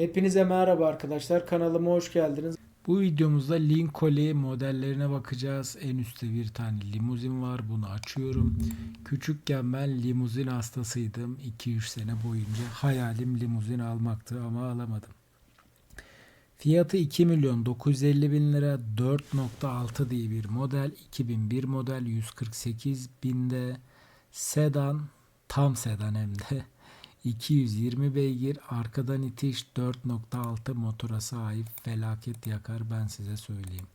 Hepinize merhaba arkadaşlar. Kanalıma hoş geldiniz. Bu videomuzda Lincoln modellerine bakacağız. En üstte bir tane limuzin var. Bunu açıyorum. Küçükken ben limuzin hastasıydım. 2-3 sene boyunca hayalim limuzin almaktı ama alamadım. Fiyatı 2 milyon 950 bin lira 4.6 diye bir model 2001 model 148 binde sedan tam sedan hem de 220 beygir arkadan itiş 4.6 motora sahip felaket yakar ben size söyleyeyim.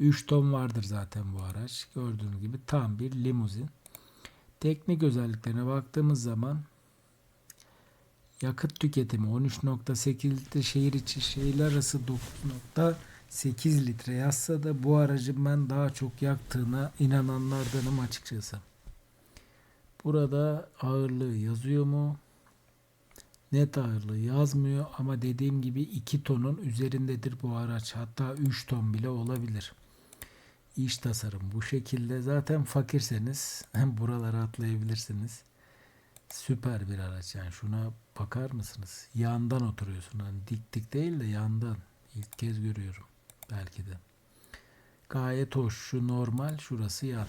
3 ton vardır zaten bu araç. Gördüğünüz gibi tam bir limuzin. Teknik özelliklerine baktığımız zaman yakıt tüketimi 13.8 litre şehir içi şehirler arası 9.8 litre yazsa da bu aracın ben daha çok yaktığına inananlardanım açıkçası. Burada ağırlığı yazıyor mu? Net ağırlığı yazmıyor ama dediğim gibi 2 tonun üzerindedir bu araç. Hatta 3 ton bile olabilir. İç tasarım bu şekilde. Zaten fakirseniz buralara atlayabilirsiniz. Süper bir araç yani şuna bakar mısınız? Yandan oturuyorsun. Hani dik dik değil de yandan. İlk kez görüyorum. Belki de. Gayet hoş. Şu normal. Şurası yat.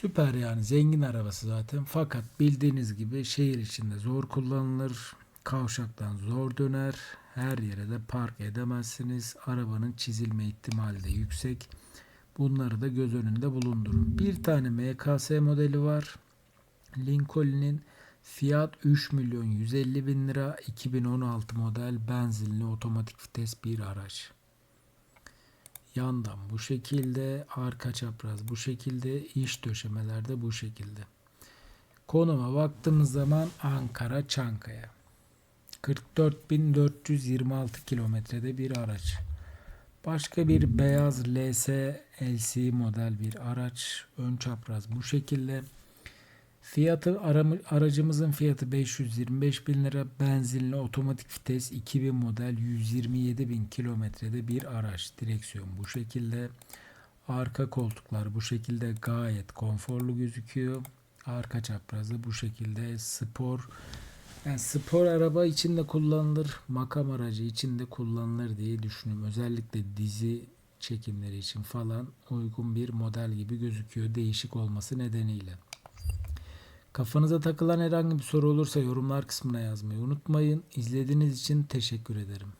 Süper yani zengin arabası zaten. Fakat bildiğiniz gibi şehir içinde zor kullanılır. Kavşaktan zor döner. Her yere de park edemezsiniz. Arabanın çizilme ihtimali de yüksek. Bunları da göz önünde bulundurun. Bir tane MKS modeli var. Lincoln'in fiyat 3 milyon 150 bin lira 2016 model benzinli otomatik vites bir araç. Yandan bu şekilde, arka çapraz bu şekilde, iç döşemelerde bu şekilde. Konuma baktığımız zaman Ankara Çankaya. 44.426 kilometrede bir araç. Başka bir beyaz LS LC model bir araç. Ön çapraz bu şekilde. Fiyatı aracımızın fiyatı 525 bin lira. Benzinli otomatik vites 2000 model 127 bin kilometrede bir araç. Direksiyon bu şekilde. Arka koltuklar bu şekilde gayet konforlu gözüküyor. Arka çaprazı bu şekilde spor. Yani spor araba içinde kullanılır, makam aracı içinde kullanılır diye düşünüyorum. Özellikle dizi çekimleri için falan uygun bir model gibi gözüküyor değişik olması nedeniyle. Kafanıza takılan herhangi bir soru olursa yorumlar kısmına yazmayı unutmayın. İzlediğiniz için teşekkür ederim.